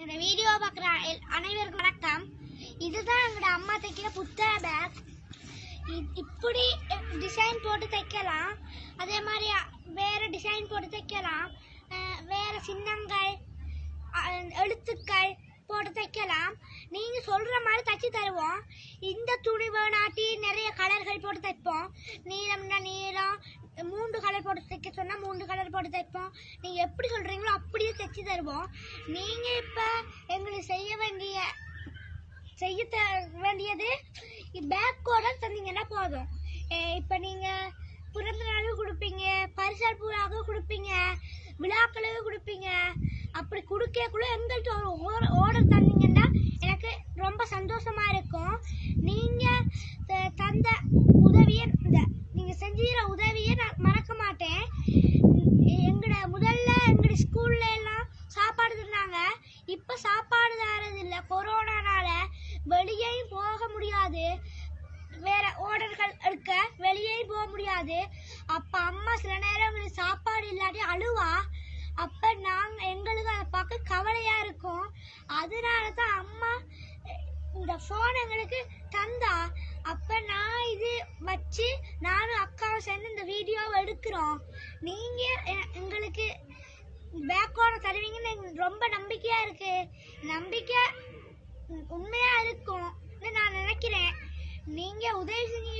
என்னோட வீடியோ பார்க்குற அனைவருக்கும் வணக்கம். இதுதான் எங்களோட அம்மா தைக்கிற புத்தக பேக் இப்படி டிசைன் போட்டு தைக்கலாம். அதே மாதிரி வேறு டிசைன் போட்டு தைக்கலாம். வேறு சின்னங்கள் எழுத்துக்கள் போட்டு தைக்கலாம். நீங்கள் சொல்கிற மாதிரி தைச்சி தருவோம். இந்த துணி வேணாட்டி நிறைய கலர்கள் போட்டு தைப்போம். நீளம்னா நீ மூன்று கலர் போட்டு தைக்க சொன்னா மூன்று கலர் போட்டு தைப்போம். நீங்க எப்படி சொல்றீங்களோ அப்படியே தைச்சு தருவோம். நீங்க இப்ப எங்களுக்கு செய்ய வேண்டிய செய்ய த- வேண்டியது பேக் ஆர்டர் தந்தீங்கன்னா போதும். அஹ் இப்ப நீங்க பிறந்த நாளுக்கு கொடுப்பீங்க பரிசல் பூராக கொடுப்பீங்க விழாக்களுக்கு கொடுப்பீங்க. அப்படி கொடுக்கக்குள்ள எங்கள்கிட்ட ஒரு ஆர்டர் தந்தீங்கன்னா எனக்கு ரொம்ப சந்தோஷமா இருக்கும். நீ த- உதவியை இந்த நீங்க செஞ்சுற உதவியை நான் மறக்க மாட்டேன். எங்கட முதல்ல எங்கட ஸ்கூல்ல எல்லாம் சாப்பாடு தந்தாங்க. இப்ப சாப்பாடு தரது இல்ல கொரோனானால வெளியேயும் போக முடியாது. வேற ஓடர்கள் எடுக்க வெளியேயும் போக முடியாது. அப்ப அம்மா சில நேரம் எங்களுக்கு சாப்பாடு இல்லாட்டி அழுவா. அப்ப நாங்க எங்களுக்கு அதை பார்க்க கவலையா இருக்கும். அதனால தான் அம்மா இந்த போன் எங்களுக்கு தந்தா. இருக்கிறோம். நீங்கள் நீங்க எங்களுக்கு பேக்கோட தருவீங்கன்னு ரொம்ப நம்பிக்கையா இருக்கு. நம்பிக்கை உண்மையாக உண்மையா இருக்கும்னு நான் நினைக்கிறேன். நீங்க உதவி செஞ்சீங்க